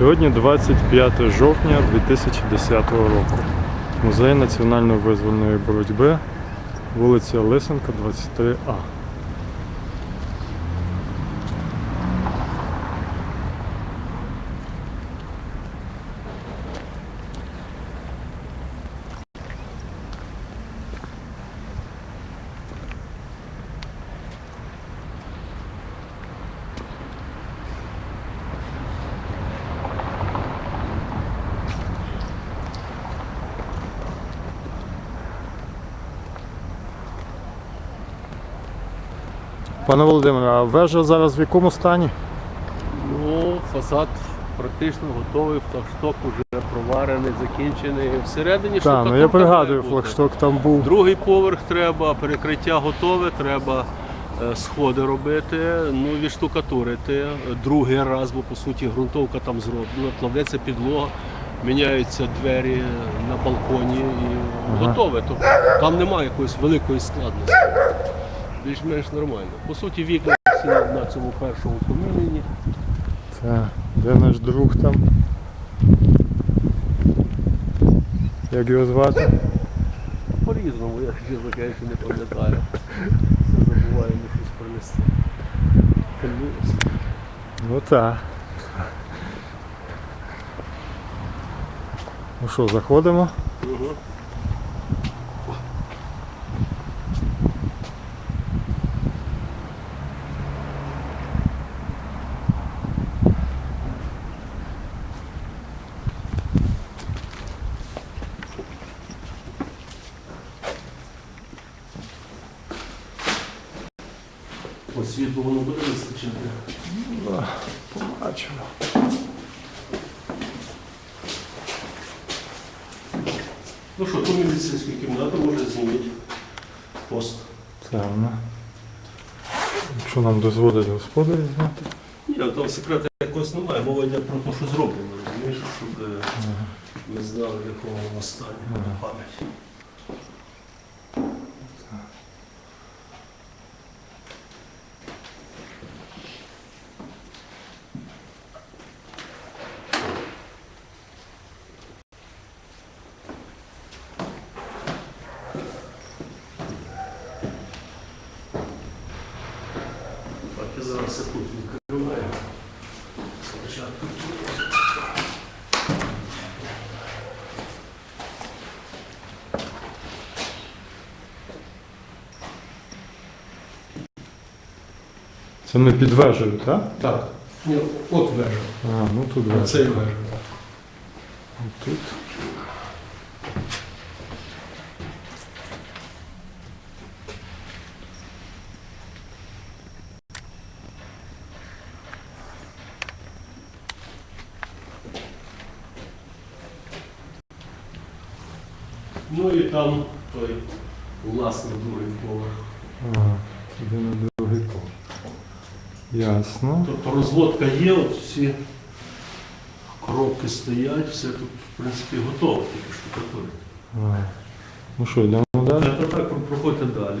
Сьогодні 25 жовтня 2010 року. Музей національної визвольної боротьби, вулиця Лисенка, 23А. Пане Володимире, а вежа зараз в якому стані? Ну, фасад практично готовий, флагшток вже проварений, закінчений. Всередині Так, ну я пригадую, флагшток там був. Другий поверх треба, перекриття готове, треба е, сходи робити, ну відштукатурити. Другий раз, бо по суті ґрунтовка там зроблена, кладеться підлога, міняються двері на балконі і Ага. готове. Тобто там немає якоїсь великої складності. Більш-менш нормально. По суті, вікна всі на цьому першому поміняні. Це, де наш друг там? Як його звати? По-різному, я чесно кажучи, не пам'ятаю. Все забуваємо щось принести. Ну так. Ну що, заходимо? Угу. По світлу воно буде вистачити. Побачимо. Ну що, ту медицинську кімнату може зніміть пост. Певно. Якщо нам дозволить господарі зняти. Ні, там секрету якогось немає, мова йде про те, що зроблено, розумієш, щоб е, ми знали, в якому стані пам'ять. Так, я зараз секунду відкриваю. Спочатку. Це ми під вежею, так? Так, ні, от вежа. А, ну тут вежа. Оцей вежа. Тут. Ну і там той власний другий поверх. Ага, на другий поверх. Ясно. Тобто розводка є, от всі коробки стоять, все тут, в принципі, готово, тільки штукатурити. Ага. Ну що, йдемо далі? Тепер так про- проходьте далі.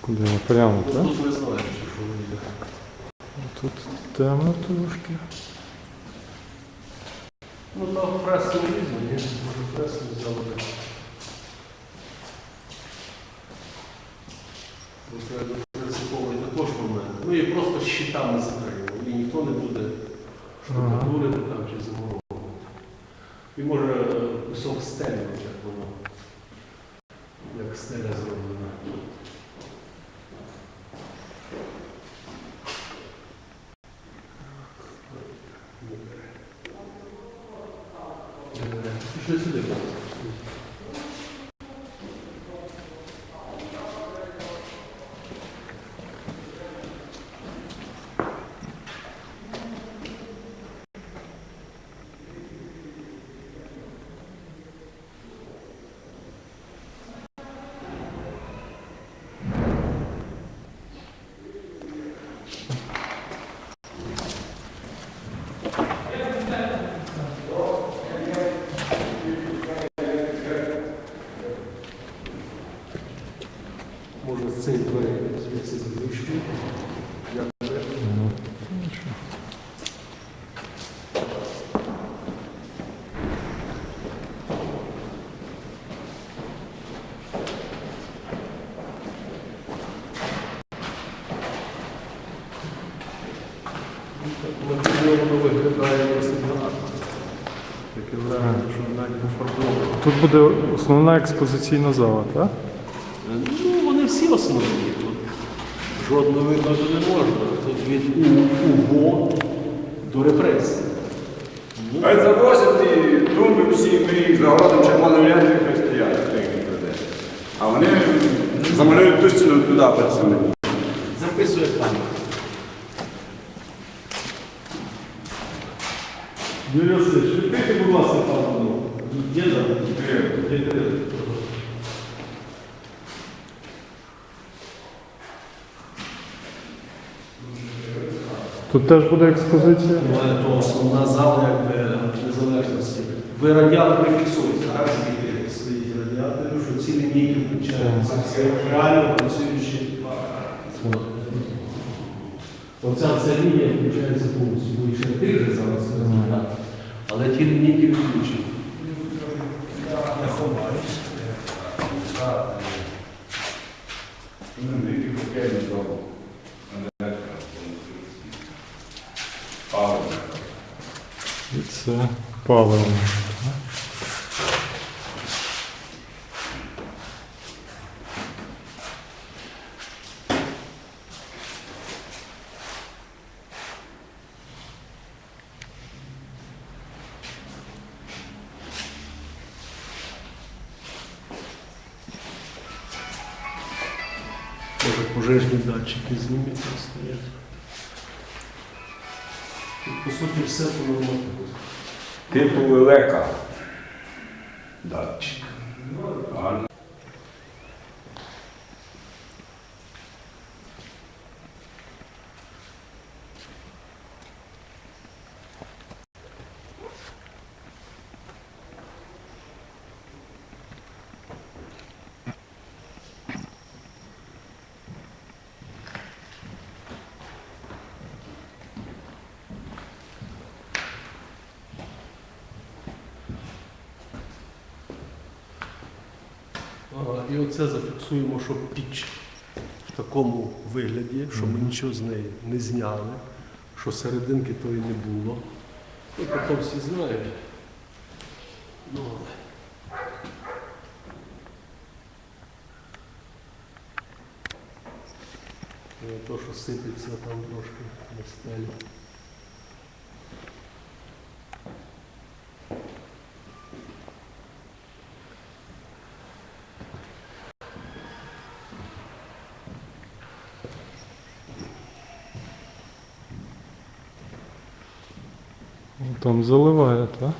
Куди? Прямо, Ну, так? Тут ви знаєте, що ви йде. Тут темно трошки. Ну там преси не різні, ні? Може преси взяли. Бо це принциповий також момент. Ну і просто щитами закриємо, і ніхто не буде штукатурити там чи замуровувати. І може е, кусок стелі, як воно, як стеля зроблена. Пішли сюди. будь ласка. може цей цих дверей звідси звідси. Тут буде основна експозиційна зала, так? Ну, всі основні. Тут жодного виходу не можна. Тут від УГО до репресії. Хай завозять і тумби всі, ми їх загородимо червоною лентою, прийде. А вони замалюють ту стіну туди працюють. Записує пам'ять. Юрій Васильович, відкрийте, будь ласка, пану. Є там? Тут теж буде експозиція. Але то основна зала якби незалежності. Ви радіатори фіксуєте, так? Скільки стоїть радіаторів, що ці лінійки включаються. Це реально працюючі. Оця ця лінія включається повністю, бо ще тих же зараз результат. Але ті лінійки відключені. Ну, які хокейні зробили. Паливо. І це паливо. Пожежні датчики знімуть там стоять. По суті, все по нормативу. Типу велика. Датчик. Гарно. Ага, і оце зафіксуємо, що піч в такому вигляді, що ми нічого з неї не зняли, що серединки тої не було. Ну, потім всі знають. Ну, але. Е, То, що сипеться там трошки на стелі. Там заливає, так?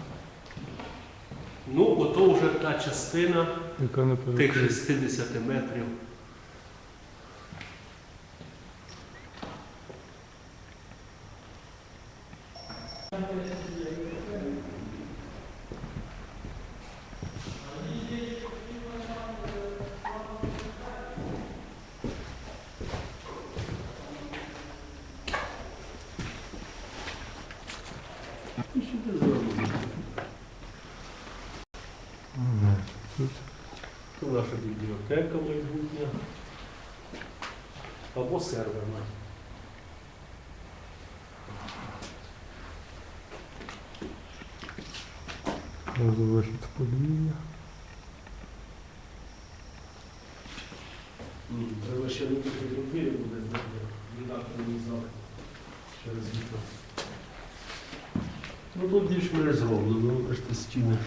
Ну, ото вже та частина Яка не тих перекриє. 60 метрів. І Тут Це наша бібліотека майбутня. Або серверна. вихід в подвір'я. Треба ще не фотографії буде редакторний зал через вікно. Ну тут більш-менш зроблено, ви бачите стіни.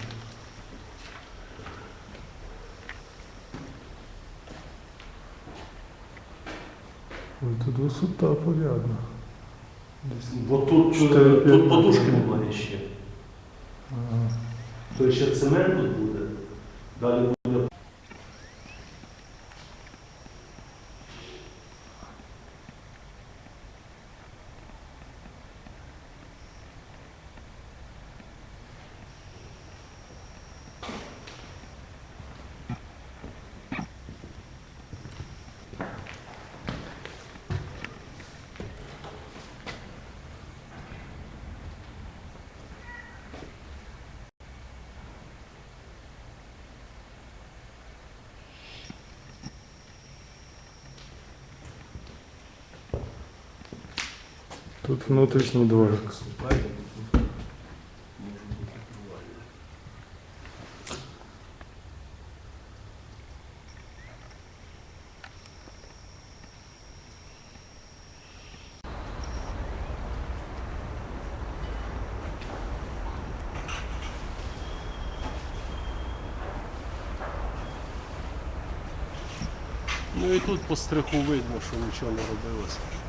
Ой, Тут висота порядна. Бо тут, 4, тут п'ять подушки метрів. немає ще. Ага. То ще цемент тут буде. Далі Тут внутрішній дворик. Ну і тут по стриху видно, що нічого не робилося.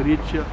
Протиріччя